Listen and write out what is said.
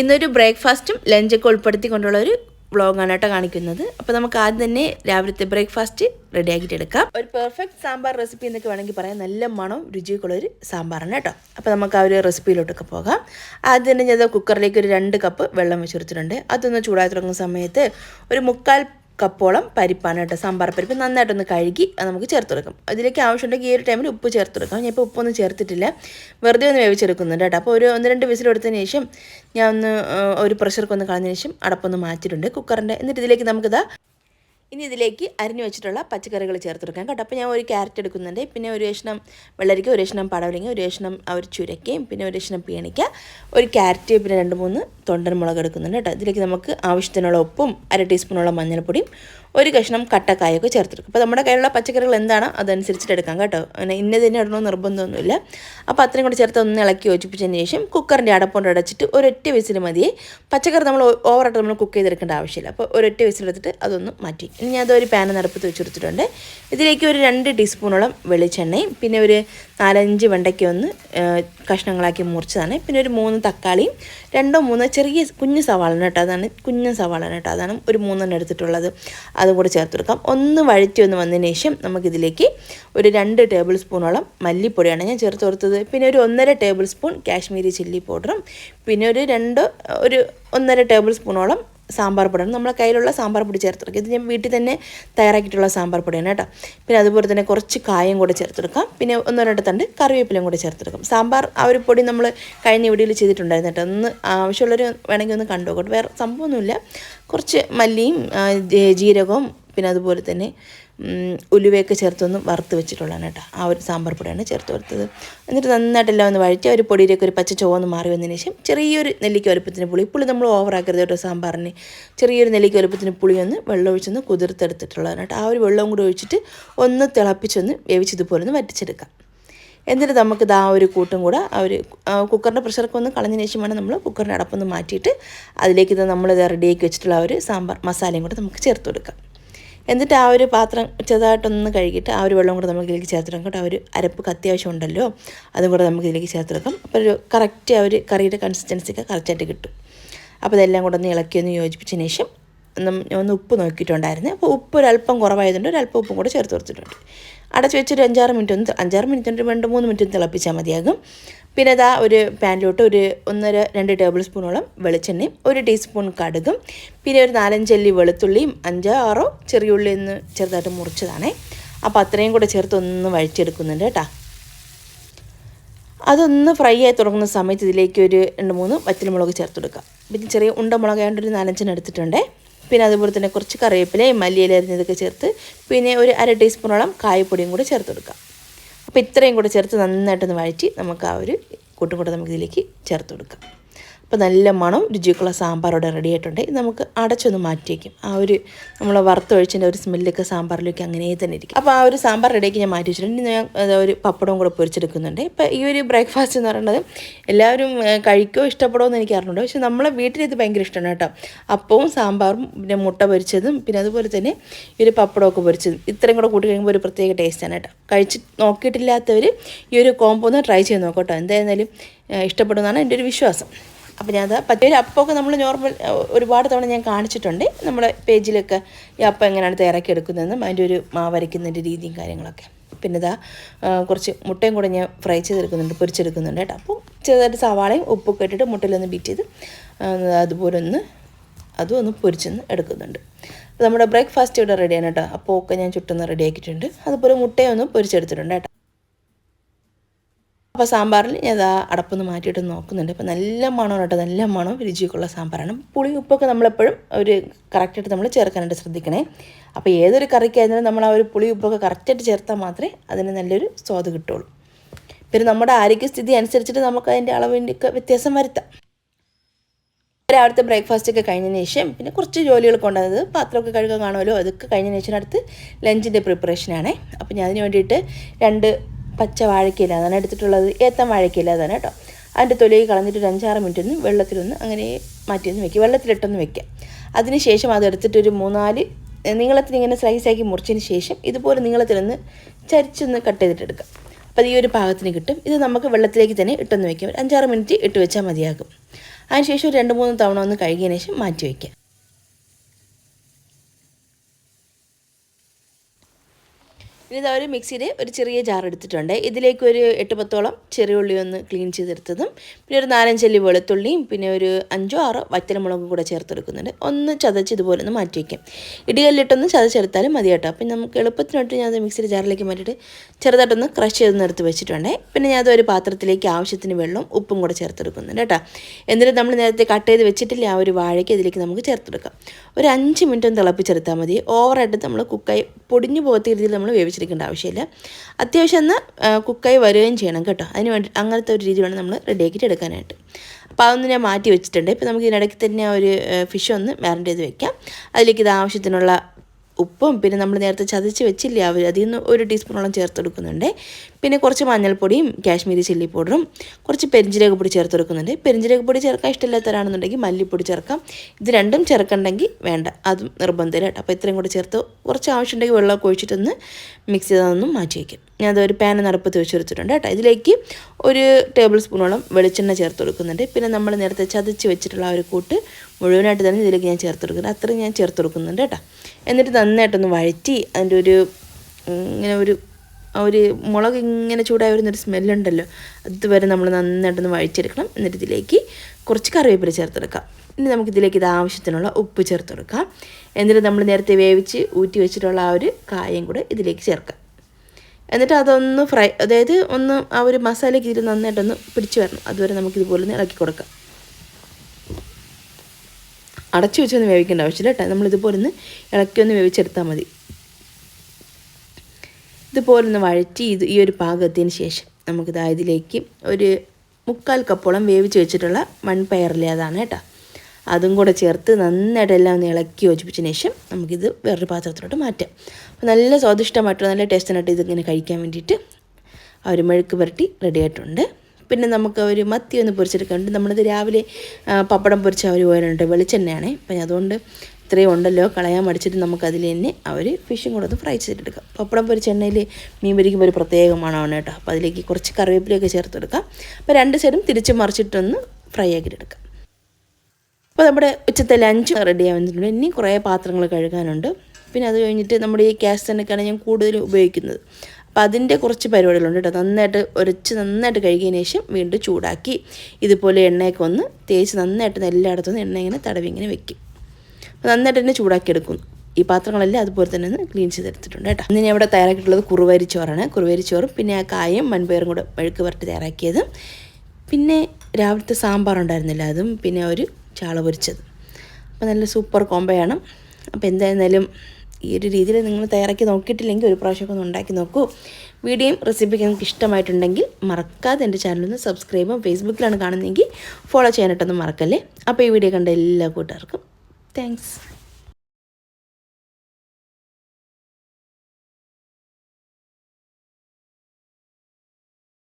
ഇന്നൊരു ബ്രേക്ക്ഫാസ്റ്റും ലഞ്ചൊക്കെ ഉൾപ്പെടുത്തിക്കൊണ്ടുള്ള ഒരു വ്ളോഗാണ് കേട്ടോ കാണിക്കുന്നത്. അപ്പോൾ നമുക്ക് ആദ്യം തന്നെ രാവിലത്തെ ബ്രേക്ക്ഫാസ്റ്റ് റെഡിയാക്കിയിട്ട് എടുക്കാം. ഒരു പെർഫെക്റ്റ് സാമ്പാർ റെസിപ്പി എന്നൊക്കെ വേണമെങ്കിൽ പറയാം. നല്ല മണം രുചിയൊക്കെയുള്ള ഒരു സാമ്പാറാണ് കേട്ടോ. അപ്പോൾ നമുക്ക് ആ ഒരു റെസിപ്പിയിലോട്ടൊക്കെ പോകാം. ആദ്യം തന്നെ ഞാൻ കുക്കറിലേക്ക് ഒരു രണ്ട് കപ്പ് വെള്ളം വെച്ചെടുത്തിട്ടുണ്ട് അതൊന്ന് ചൂടായി തുടങ്ങുന്ന സമയത്ത് ഒരു മുക്കാൽ കപ്പോളം പരിപ്പാണ് കേട്ടോ സാമ്പാർ പരിപ്പ്. നന്നായിട്ടൊന്ന് കഴുകി നമുക്ക് ചേർത്ത് കൊടുക്കാം. അതിലേക്ക് ആവശ്യമുണ്ടെങ്കിൽ ഈ ഒരു ടൈമിൽ ഉപ്പ് ചേർത്ത് കൊടുക്കാം. ഞാൻ ഇപ്പോൾ ഉപ്പൊന്നും ചേർത്തിട്ടില്ല. വെറുതെ ഒന്ന് വേവിച്ചെടുക്കുന്നുണ്ട് കേട്ടോ. അപ്പോൾ ഒരു ഒന്ന് രണ്ട് വിസിൽ എടുത്തതിന് ശേഷം ഞാൻ ഒന്ന് ഒരു പ്രഷർക്ക് ഒന്ന് കളഞ്ഞതിന് ശേഷം അടപ്പൊന്ന് മാറ്റിയിട്ടുണ്ട് കുക്കറിന്റെ. എന്നിട്ട് ഇതിലേക്ക് നമുക്കിതാ ഇനി ഇതിലേക്ക് അരിഞ്ഞു വെച്ചിട്ടുള്ള പച്ചക്കറികൾ ചേർത്ത് കൊടുക്കാം കേട്ടോ. അപ്പോൾ ഞാൻ ഒരു ക്യാരറ്റ് എടുക്കുന്നുണ്ട്. പിന്നെ ഒരു കഷ്ണം വെള്ളരിക്ക ഒരു കഷ്ണം പടവലിങ്ങ ഒരു കഷ്ണം അവർ ചുരക്കയും പിന്നെ ഒരു കഷ്ണം പീണിക്ക ഒരു ക്യാരറ്റ് പിന്നെ രണ്ട് മൂന്ന് തൊണ്ടൻ മുളക് എടുക്കുന്നുണ്ട് കേട്ടോ. ഇതിലേക്ക് നമുക്ക് ആവശ്യത്തിനുള്ള ഉപ്പും അര ടീസ്പൂണുള്ള മഞ്ഞൾപ്പൊടിയും ഒരു കഷ്ണം കട്ടക്കായൊക്കെ ചേർത്തെടുക്കും. അപ്പോൾ നമ്മുടെ കയ്യിലുള്ള പച്ചക്കറികൾ എന്താണോ അതനുസരിച്ചിട്ട് എടുക്കാം കേട്ടോ. അങ്ങനെ ഇന്ന തന്നെ ഇടണമെന്ന് നിർബന്ധമൊന്നുമില്ല. അപ്പോൾ അത്രയും കൂടി ചേർത്ത് ഒന്ന് ഇളക്കി യോജിപ്പിച്ചതിന് ശേഷം കുക്കറിന്റെ അടപ്പുകൊണ്ട് അടച്ചിട്ട് ഒരൊറ്റ വിസിൽ മതിയേ പച്ചക്കറി നമ്മൾ ഓവറായിട്ട് നമ്മൾ കുക്ക് ചെയ്തെടുക്കേണ്ട ആവശ്യമില്ല. അപ്പോൾ ഒരൊറ്റ വിസിലെടുത്തിട്ട് അതൊന്ന് മാറ്റി ഇനി ഞാൻ അതൊരു പാൻ നടപ്പത്ത് വെച്ചെടുത്തിട്ടുണ്ട് ഇതിലേക്ക് ഒരു രണ്ട് ടീസ്പൂണോളം വെളിച്ചെണ്ണയും പിന്നെ ഒരു നാലഞ്ച് വെണ്ടയ്ക്ക ഒന്ന് കഷ്ണങ്ങളാക്കി മുറിച്ചതാണ്. പിന്നെ ഒരു മൂന്ന് തക്കാളിയും രണ്ടോ മൂന്നോ ചെറിയ കുഞ്ഞു സവാള കേട്ടോ അതാണ് കുഞ്ഞു സവാള കേട്ടോ അതാണ് ഒരു മൂന്നെണ്ണം എടുത്തിട്ടുള്ളത്. അതും കൂടെ ചേർത്ത് കൊടുക്കാം. ഒന്ന് വഴറ്റി ഒന്ന് വന്നതിന് ശേഷം നമുക്കിതിലേക്ക് ഒരു രണ്ട് ടേബിൾ സ്പൂണോളം മല്ലിപ്പൊടിയാണ് ഞാൻ ചേർത്ത് കൊടുത്തത്. പിന്നെ ഒരു ഒന്നര ടേബിൾ സ്പൂൺ കാശ്മീരി ചില്ലി പൗഡറും പിന്നെ ഒരു രണ്ട് ഒരു ഒന്നര ടേബിൾ സ്പൂണോളം സാമ്പാർ പൊടിയാണ്. നമ്മളെ കയ്യിലുള്ള സാമ്പാർ പൊടി ചേർത്ത് കൊടുക്കുക ഇത് ഞാൻ വീട്ടിൽ തന്നെ തയ്യാറാക്കിയിട്ടുള്ള സാമ്പാർ പൊടിയാണ് കേട്ടോ. പിന്നെ അതുപോലെ തന്നെ കുറച്ച് കായം കൂടെ ചേർത്തെടുക്കാം. പിന്നെ ഒന്നോ രണ്ടോ തണ്ട് കറിവേപ്പിലയും കൂടെ ചേർത്തെടുക്കും. സാമ്പാർ ആ ഒരു പൊടി നമ്മൾ കഴിഞ്ഞ വീഡിയോയിൽ ചെയ്തിട്ടുണ്ടായിരുന്നു കേട്ടോ. ഒന്ന് ആവശ്യമുള്ളവർ വേണമെങ്കിൽ ഒന്ന് കണ്ടു വേറെ സംഭവമൊന്നുമില്ല. കുറച്ച് മല്ലിയും ജീരകവും പിന്നെ അതുപോലെ തന്നെ ഉലുവയൊക്കെ ചേർത്തൊന്നും വറുത്ത് വെച്ചിട്ടുള്ളതാണ് കേട്ടോ. ആ ഒരു സാമ്പാർ പൊടിയാണ് ചേർത്ത് വറുത്തത്. എന്നിട്ട് നന്നായിട്ടെല്ലാം ഒന്ന് വഴിച്ച് ഒരു പൊടിയിലേക്ക് ഒരു പച്ച ചുവന്ന് മാറി വന്നതിന് ശേഷം ചെറിയൊരു നെല്ലിക്ക വലുപ്പത്തിന് പുളി. പുളി നമ്മൾ ഓവറാക്കരുത് കേട്ടോ സാമ്പാറിന്. ചെറിയൊരു നെല്ലിക്ക വലുപ്പത്തിന് പുളി ഒന്ന് വെള്ളം ഒഴിച്ചൊന്ന് കുതിർത്തെടുത്തിട്ടുള്ളതാണ് കേട്ടോ. ആ ഒരു വെള്ളവും കൂടി ഒഴിച്ചിട്ട് ഒന്ന് തിളപ്പിച്ചൊന്ന് വേവിച്ചതുപോലെ ഒന്ന് വറ്റിച്ചെടുക്കാം. എന്നിട്ട് നമുക്ക് ഇതാ ഒരു കൂട്ടും കൂടെ ആ ഒരു കുക്കറിന്റെ പ്രഷറൊക്കെ ഒന്ന് കളഞ്ഞതിന് ശേഷം വേണം നമ്മൾ കുക്കറിന്റെ അടപ്പൊന്ന് മാറ്റിയിട്ട് അതിലേക്ക് ഇത് നമ്മളിത് റെഡിയാക്കി വെച്ചിട്ടുള്ള ആ ഒരു സാമ്പാർ മസാലയും കൂടെ നമുക്ക് ചേർത്ത് കൊടുക്കാം. എന്നിട്ട് ആ ഒരു പാത്രം ചെറുതായിട്ടൊന്ന് കഴുകിയിട്ട് ആ ഒരു വെള്ളം കൂടെ നമുക്ക് ഇതിലേക്ക് ചേർത്തെടുക്കാം കേട്ടോ ആ ഒരു അരപ്പ് അത്യാവശ്യം ഉണ്ടല്ലോ. അതും കൂടെ നമുക്ക് ഇതിലേക്ക് ചേർത്തെടുക്കാം അപ്പോൾ ഒരു കറക്റ്റ് ആ ഒരു കറിയുടെ കൺസിസ്റ്റൻസി ഒക്കെ കറക്റ്റായിട്ട് കിട്ടും. അപ്പോൾ ഇതെല്ലാം കൂടെ ഒന്ന് ഇളക്കി ഒന്ന് യോജിപ്പിച്ചതിന് ശേഷം ഒന്ന് ഉപ്പ് നോക്കിയിട്ടുണ്ടായിരുന്നു. അപ്പോൾ ഉപ്പ് ഒരല്പം കുറവായതുകൊണ്ട് ഒരല്പം ഉപ്പും കൂടെ ചേർത്ത് കൊടുത്തിട്ടുണ്ട്. അടച്ച് വെച്ചൊരു അഞ്ചാറ് മിനിറ്റ് ഒന്ന് അഞ്ചാറ് മിനിറ്റ് രണ്ട് മൂന്ന് മിനിറ്റ് തിളപ്പിച്ചാൽ മതിയാകും. പിന്നെ അതാ ഒരു പാനിലോട്ട് ഒരു ഒന്നര രണ്ട് ടേബിൾ സ്പൂണോളം വെളിച്ചെണ്ണയും ഒരു ടീസ്പൂൺ കടുകും പിന്നെ ഒരു നാലഞ്ചല്ലി വെളുത്തുള്ളിയും അഞ്ചോ ആറോ ചെറിയ ഉള്ളി ഒന്ന് ചെറുതായിട്ട് മുറിച്ചതാണേ. അപ്പോൾ അത്രയും കൂടെ ചേർത്ത് ഒന്ന് വഴിച്ചെടുക്കുന്നുണ്ട് കേട്ടോ. അതൊന്ന് ഫ്രൈ ആയി തുടങ്ങുന്ന സമയത്ത് ഇതിലേക്ക് ഒരു രണ്ട് മൂന്ന് വറ്റൽമുളക് ചേർത്ത് കൊടുക്കാം പിന്നെ ചെറിയ ഉണ്ടമുളക് ആയതുകൊണ്ട് ഒരു നാലഞ്ചെണ്ണം എടുത്തിട്ടുണ്ട്. പിന്നെ അതുപോലെ തന്നെ കുറച്ച് കറിവേപ്പിലയും മല്ലിയിലരിഞ്ഞതൊക്കെ ചേർത്ത് പിന്നെ ഒരു അര ടീസ്പൂണോളം കായപ്പൊടിയും കൂടി ചേർത്ത് കൊടുക്കാം അപ്പോൾ ഇത്രയും കൂടെ ചേർത്ത് നന്നായിട്ടൊന്ന് വഴറ്റി നമുക്ക് ആ ഒരു കൂട്ടും കൂടെ നമുക്ക് ഇതിലേക്ക് ചേർത്ത് കൊടുക്കാം. അപ്പോൾ നല്ല മണം രുചിയൊക്കെയുള്ള സാമ്പാർ ഇവിടെ റെഡി ആയിട്ടുണ്ട്. ഇത് നമുക്ക് അടച്ചൊന്ന് മാറ്റി വയ്ക്കും ആ ഒരു നമ്മൾ വറുത്തൊഴിച്ചതിന്റെ ഒരു സ്മെല്ലൊക്കെ സാമ്പാറിലേക്ക് അങ്ങനെ തന്നെ ഇരിക്കും. അപ്പോൾ ആ ഒരു സാമ്പാർ റെഡിയാക്കി ഞാൻ മാറ്റി വെച്ചിട്ടുണ്ട്. ഞാൻ ഒരു പപ്പടവും കൂടെ പൊരിച്ചെടുക്കുന്നുണ്ട്. ഇപ്പോൾ ഈ ഒരു ബ്രേക്ക്ഫാസ്റ്റ് എന്ന് പറയുന്നത് എല്ലാവരും കഴിക്കോ ഇഷ്ടപ്പെടുമോ എന്ന് എനിക്ക് അറിഞ്ഞിട്ടുണ്ട് പക്ഷേ നമ്മളെ വീട്ടിൽ ഇത് ഭയങ്കര ഇഷ്ടമാണ് കേട്ടോ. അപ്പവും സാമ്പാറും പിന്നെ മുട്ട പൊരിച്ചതും പിന്നെ അതുപോലെ തന്നെ ഈ ഒരു പപ്പടമൊക്കെ പൊരിച്ചതും. ഇത്രയും കൂടെ കൂട്ടി കഴിയുമ്പോൾ ഒരു പ്രത്യേക ടേസ്റ്റാണ് കേട്ടോ. കഴിച്ച് നോക്കിയിട്ടില്ലാത്തവർ ഈ ഒരു കോമ്പോ ഒന്ന് ട്രൈ ചെയ്ത് നോക്കട്ടോ എന്തായിരുന്നാലും ഇഷ്ടപ്പെടുന്നതാണ് എന്റെ ഒരു വിശ്വാസം. അപ്പോൾ ഞാനത് പറ്റിയ ഒരു അപ്പമൊക്കെ നമ്മൾ നോർമൽ ഒരുപാട് തവണ ഞാൻ കാണിച്ചിട്ടുണ്ട്. നമ്മുടെ പേജിലൊക്കെ ഈ അപ്പം എങ്ങനെയാണ് തയ്യാറാക്കി എടുക്കുന്നതെന്നും അതിന്റെ ഒരു മാവരയ്ക്കുന്നതിന്റെ രീതിയും കാര്യങ്ങളൊക്കെ. പിന്നെ ഇതാ കുറച്ച് മുട്ടയും കൂടെ ഞാൻ ഫ്രൈ ചെയ്തെടുക്കുന്നുണ്ട് പൊരിച്ചെടുക്കുന്നുണ്ട് കേട്ടോ. അപ്പോൾ ചെറുതായിട്ട് സവാളയും ഉപ്പൊക്കെ ഇട്ടിട്ട് മുട്ടയിലൊന്ന് ബീറ്റ് ചെയ്ത് അതുപോലെ ഒന്ന് അതും ഒന്ന് പൊരിച്ചൊന്ന് എടുക്കുന്നുണ്ട്. നമ്മുടെ ബ്രേക്ക്ഫാസ്റ്റ് ഇവിടെ റെഡിയാണ് കേട്ടോ. അപ്പോൾ ഒക്കെ ഞാൻ ചുട്ടൊന്ന് റെഡിയാക്കിയിട്ടുണ്ട് അതുപോലെ മുട്ടയൊന്നും പൊരിച്ചെടുത്തിട്ടുണ്ട് കേട്ടോ. അപ്പോൾ സാമ്പാറിൽ ഞാൻ അതാ അടപ്പൊന്ന് മാറ്റിയിട്ട് നോക്കുന്നുണ്ട്. അപ്പോൾ നല്ല മണം കേട്ടോ. നല്ല മണം രുചിയൊക്കെയുള്ള സാമ്പാറാണ്. പുളി ഉപ്പൊക്കെ നമ്മളെപ്പോഴും ഒരു കറക്റ്റായിട്ട് നമ്മൾ ചേർക്കാനായിട്ട് ശ്രദ്ധിക്കണേ. അപ്പോൾ ഏതൊരു കറിക്കായിരുന്നാലും നമ്മൾ ആ ഒരു പുളി ഉപ്പൊക്കെ കറക്റ്റായിട്ട് ചേർത്താൽ മാത്രമേ അതിന് നല്ലൊരു സ്വാദ് കിട്ടുള്ളൂ. പിന്നെ നമ്മുടെ ആരോഗ്യസ്ഥിതി അനുസരിച്ചിട്ട് നമുക്ക് അതിന്റെ അളവിന്റെ ഒക്കെ വ്യത്യാസം വരുത്താം. രാവിലത്തെ ബ്രേക്ക്ഫാസ്റ്റ് ഒക്കെ കഴിഞ്ഞതിന് ശേഷം പിന്നെ കുറച്ച് ജോലികൾ കൊണ്ടുവന്നത് പാത്രമൊക്കെ കഴുകാൻ കാണുമല്ലോ അതൊക്കെ കഴിഞ്ഞതിന് ശേഷം അടുത്ത് ലഞ്ചിന്റെ പ്രിപ്പറേഷനാണ് അപ്പോൾ ഞാൻ അതിന് വേണ്ടിയിട്ട് രണ്ട് പച്ച വാഴക്കില അതാണ് എടുത്തിട്ടുള്ളത്. ഏത്തം വാഴക്കില അതാണ് കേട്ടോ. അതിന്റെ തൊലി കളഞ്ഞിട്ട് ഒരു അഞ്ചാറ് മിനിറ്റ് ഒന്ന് വെള്ളത്തിലൊന്ന് അങ്ങനെ മാറ്റിയൊന്ന് വെക്കുക. വെള്ളത്തിലിട്ടൊന്ന് വെക്കുക. അതിന് ശേഷം അത് ഒരു മൂന്നാൽ നീളത്തിന് ഇങ്ങനെ സ്ലൈസാക്കി മുറിച്ചതിന് ശേഷം ഇതുപോലെ നീളത്തിലൊന്ന് ചരിച്ചൊന്ന് കട്ട് ചെയ്തിട്ടെടുക്കാം അപ്പോൾ ഈ ഒരു പാകത്തിന് കിട്ടും. ഇത് നമുക്ക് വെള്ളത്തിലേക്ക് തന്നെ ഇട്ടൊന്ന് വെക്കാം അഞ്ചാറ് മിനിറ്റ് ഇട്ട് വെച്ചാൽ മതിയാകും. അതിനുശേഷം ഒരു രണ്ട് മൂന്ന് തവണ ഒന്ന് കഴുകിയതിന് ശേഷം മാറ്റി വയ്ക്കുക ഇനി ഇതാ ഒരു മിക്സിയിൽ ഒരു ചെറിയ ജാർ എടുത്തിട്ടുണ്ട്. ഇതിലേക്ക് ഒരു എട്ട് പത്തോളം ചെറിയ ഉള്ളി ഒന്ന് ക്ലീൻ ചെയ്തെടുത്തതും പിന്നെ ഒരു നാലഞ്ചല്ലി വെളുത്തുള്ളിയും പിന്നെ ഒരു അഞ്ചോ ആറോ വറ്റലമുളകും കൂടെ ചേർത്തെടുക്കുന്നുണ്ട്. ഒന്ന് ചതച്ച് ഇതുപോലെ ഒന്ന് മാറ്റി വയ്ക്കാം. ഇടികല്ലിട്ടൊന്ന് ചതച്ചെടുത്താലും മതി കേട്ടോ. അപ്പം നമുക്ക് എളുപ്പത്തിനായിട്ട് ഞാൻ മിക്സിയുടെ ജാറിലേക്ക് മാറ്റിയിട്ട് ചെറുതായിട്ടൊന്ന് ക്രഷ് ചെയ്ത് നിർത്തി വെച്ചിട്ടുണ്ട്. പിന്നെ ഞാൻ ഒരു പാത്രത്തിലേക്ക് ആവശ്യത്തിന് വെള്ളം ഉപ്പും കൂടെ ചേർത്തെടുക്കുന്നുണ്ട് കേട്ടോ. എന്നിട്ട് നമ്മൾ നേരത്തെ കട്ട് ചെയ്ത് വെച്ചിട്ടില്ല ആ ഒരു വാഴയ്ക്ക് ഇതിലേക്ക് നമുക്ക് ചേർത്തെടുക്കാം. ഒരു അഞ്ച് മിനിറ്റ് ഒന്ന് തിളപ്പിച്ചെടുത്താൽ മതി. ഓവറായിട്ട് നമ്മൾ കുക്കായി പൊടിഞ്ഞു പോകാത്ത രീതിയിൽ നമ്മൾ വേവിച്ചെടുക്കേണ്ട ആവശ്യമില്ല. അത്യാവശ്യം ഒന്ന് കുക്കായി വരികയും ചെയ്യണം കേട്ടോ. അതിന് വേണ്ടി അങ്ങനത്തെ ഒരു രീതി വേണം നമ്മൾ റെഡിയാക്കിയിട്ട് എടുക്കാനായിട്ട്. അപ്പോൾ അതൊന്ന് ഞാൻ മാറ്റി വെച്ചിട്ടുണ്ട്. ഇപ്പോൾ നമുക്ക് ഇതിനിടയ്ക്ക് തന്നെ ആ ഒരു ഫിഷ് ഒന്ന് മാരിനേറ്റ് ചെയ്ത് വെക്കാം. അതിലേക്ക് ഇത് ആവശ്യത്തിനുള്ള ഉപ്പും പിന്നെ നമ്മൾ നേരത്തെ ചതച്ച് വെച്ചില്ല അവർ അതിൽ നിന്ന് ഒരു ടീസ്പൂണോളം ചേർത്തെടുക്കുന്നുണ്ട്. പിന്നെ കുറച്ച് മഞ്ഞൾപ്പൊടിയും കാശ്മീരി ചില്ലി പൗഡറും കുറച്ച് പെരിഞ്ചീരക പൊടി ചേർത്തെടുക്കുന്നുണ്ട്. പെരിഞ്ചീരക പൊടി ചേർക്കാൻ ഇഷ്ടമില്ലാത്തവരാണെന്നുണ്ടെങ്കിൽ മല്ലിപ്പൊടി ചേർക്കാം. ഇത് രണ്ടും ചേർക്കണ്ടെങ്കിൽ വേണ്ട. അതും നിർബന്ധമില്ല കേട്ടോ അപ്പോൾ ഇത്രയും കൂടെ ചേർത്ത് കുറച്ച് ആവശ്യമുണ്ടെങ്കിൽ വെള്ളമൊക്കെ ഒഴിച്ചിട്ടൊന്ന് മിക്സ് ചെയ്തൊന്നും മാറ്റി വയ്ക്കും ഞാൻ അതൊരു പാൻ നിറപ്പത്ത് വെച്ച് കൊടുത്തിട്ടുണ്ട് കേട്ടോ. ഇതിലേക്ക് ഒരു ടേബിൾ സ്പൂണോളം വെളിച്ചെണ്ണ ചേർത്ത് കൊടുക്കുന്നുണ്ട്. പിന്നെ നമ്മൾ നേരത്തെ ചതച്ച് വെച്ചിട്ടുള്ള ആ ഒരു കൂട്ട് മുഴുവനായിട്ട് തന്നെ ഇതിലേക്ക് ഞാൻ ചേർത്ത് കൊടുക്കുന്നുണ്ട്. അത്രയും ഞാൻ ചേർത്ത് കൊടുക്കുന്നുണ്ട് കേട്ടോ. എന്നിട്ട് നന്നായിട്ടൊന്ന് വഴറ്റി അതിന്റെ ഒരു ഇങ്ങനെ ഒരു ഒരു മുളക് ഇങ്ങനെ ചൂടായി വരുന്നൊരു സ്മെല്ലുണ്ടല്ലോ അതുവരെ നമ്മൾ നന്നായിട്ടൊന്ന് വഴിച്ചെടുക്കണം എന്നിട്ട് ഇതിലേക്ക് കുറച്ച് കറിവേപ്പില ചേർത്തെടുക്കാം ഇനി നമുക്കിതിലേക്ക് ഇത് ആവശ്യത്തിനുള്ള ഉപ്പ് ചേർത്ത് കൊടുക്കാം. എന്നിട്ട് നമ്മൾ നേരത്തെ വേവിച്ച് ഊറ്റി വെച്ചിട്ടുള്ള ആ ഒരു കായം കൂടെ ഇതിലേക്ക് ചേർക്കാം. എന്നിട്ട് അതൊന്ന് ഫ്രൈ അതായത് ഒന്ന് ആ ഒരു മസാലയ്ക്ക് ഇതിൽ നന്നായിട്ടൊന്ന് പിടിച്ചു വരണം. അതുവരെ നമുക്കിതുപോലെ ഒന്ന് ഇളക്കി കൊടുക്കാം. അടച്ചു വെച്ചൊന്ന് വേവിക്കേണ്ട ആവശ്യമില്ല കേട്ടോ. നമ്മളിതുപോലെ ഒന്ന് ഇളക്കി ഒന്ന് വേവിച്ചെടുത്താൽ മതി. ഇതുപോലെ ഒന്ന് വഴറ്റി ഇത് ഈ ഒരു പാകത്തിന് ശേഷം നമുക്കിത് ഇതിലേക്ക് ഒരു മുക്കാൽ കപ്പോളം വേവിച്ച് വെച്ചിട്ടുള്ള മൺപയറിലെ അതാണ് കേട്ടോ. അതും കൂടെ ചേർത്ത് നന്നായിട്ട് എല്ലാം ഒന്ന് ഇളക്കി യോജിപ്പിച്ചതിന് ശേഷം നമുക്കിത് വേറൊരു പാത്രത്തിലോട്ട് മാറ്റാം. അപ്പോൾ നല്ല സ്വാദിഷ്ടമായിട്ടുള്ള നല്ല ടേസ്റ്റിനായിട്ട് ഇതിങ്ങനെ കഴിക്കാൻ വേണ്ടിയിട്ട് ആ ഒരു മെഴുക്ക് പുരട്ടി റെഡി ആയിട്ടുണ്ട്. പിന്നെ നമുക്ക് ഒരു മത്തി ഒന്ന് പൊരിച്ചെടുക്കാനുണ്ട്. നമ്മളിത് രാവിലെ പപ്പടം പൊരിച്ച ഒരു പോലുണ്ട് വെളിച്ചെണ്ണയാണ്. അപ്പം അതുകൊണ്ട് ഇത്രയും ഉണ്ടല്ലോ. കളയാൻ മടിച്ചിട്ട് നമുക്കതിൽ തന്നെ ആ ഒരു ഫിഷും കൂടെ ഒന്ന് ഫ്രൈ ചെയ്തെടുക്കാം. പപ്പടം പൊരിച്ച എണ്ണയിൽ മീൻ പൊരിക്കുമ്പോൾ ഒരു പ്രത്യേകമാണ് കേട്ടോ. അപ്പോൾ അതിലേക്ക് കുറച്ച് കറിവേപ്പിലയൊക്കെ ചേർത്തെടുക്കാം. അപ്പോൾ രണ്ട് സൈഡും തിരിച്ച് മറിച്ചിട്ടൊന്ന് ഫ്രൈ ആക്കിയിട്ടെടുക്കാം. അപ്പോൾ നമ്മുടെ ഉച്ചത്തെ ലഞ്ച് റെഡി ആവുന്നുണ്ട് ഇനി കുറേ പാത്രങ്ങൾ കഴുകാനുണ്ട്. പിന്നെ അത് കഴിഞ്ഞിട്ട് നമ്മുടെ ഈ ക്യാഷ് തന്നെയൊക്കെയാണ് ഞാൻ കൂടുതൽ ഉപയോഗിക്കുന്നത്. അപ്പം അതിന്റെ കുറച്ച് പരിപാടികളുണ്ട് കേട്ടോ. നന്നായിട്ട് ഉരച്ച് നന്നായിട്ട് കഴുകിയതിന് ശേഷം വീണ്ടും ചൂടാക്കി ഇതുപോലെ എണ്ണയൊക്കെ ഒന്ന് തേച്ച് നന്നായിട്ട് എല്ലായിടത്തും എണ്ണ ഇങ്ങനെ തടവി ഇങ്ങനെ വെക്കും. അപ്പോൾ നന്നായിട്ട് തന്നെ ചൂടാക്കി എടുക്കും ഈ പാത്രങ്ങളെല്ലാം അതുപോലെ തന്നെ ഒന്ന് ക്ലീൻ ചെയ്തെടുത്തിട്ടുണ്ട് കേട്ടോ. ഇന്ന് ഇവിടെ തയ്യാറാക്കിയിട്ടുള്ളത് കുറുവരി ചോറാണ്. കുറുവരി ചോറും പിന്നെ ആ കായും മൺപയറും കൂടെ മെഴുക്ക് പുരട്ടി തയ്യാറാക്കിയത് പിന്നെ രാവിലത്തെ സാമ്പാർ ഉണ്ടായിരുന്നില്ല. അതും പിന്നെ ഒരു ചാള പൊരിച്ചത്. അപ്പോൾ നല്ല സൂപ്പർ കോമ്പയാണ് അപ്പോൾ എന്തായിരുന്നാലും ഈ ഒരു രീതിയിൽ നിങ്ങൾ തയ്യാറാക്കി നോക്കിയിട്ടില്ലെങ്കിൽ ഒരു പ്രാവശ്യമൊക്കെ ഒന്ന് ഉണ്ടാക്കി നോക്കൂ. വീഡിയോയും റെസിപ്പിയൊക്കെ നിങ്ങൾക്ക് ഇഷ്ടമായിട്ടുണ്ടെങ്കിൽ മറക്കാതെ എന്റെ ചാനലൊന്ന് സബ്സ്ക്രൈബും ഫേസ്ബുക്കിലാണ് കാണുന്നതെങ്കിൽ ഫോളോ ചെയ്യാനായിട്ടൊന്നും മറക്കല്ലേ? അപ്പോൾ ഈ വീഡിയോ കണ്ട എല്ലാ കൂട്ടുകാർക്കും താങ്ക്സ്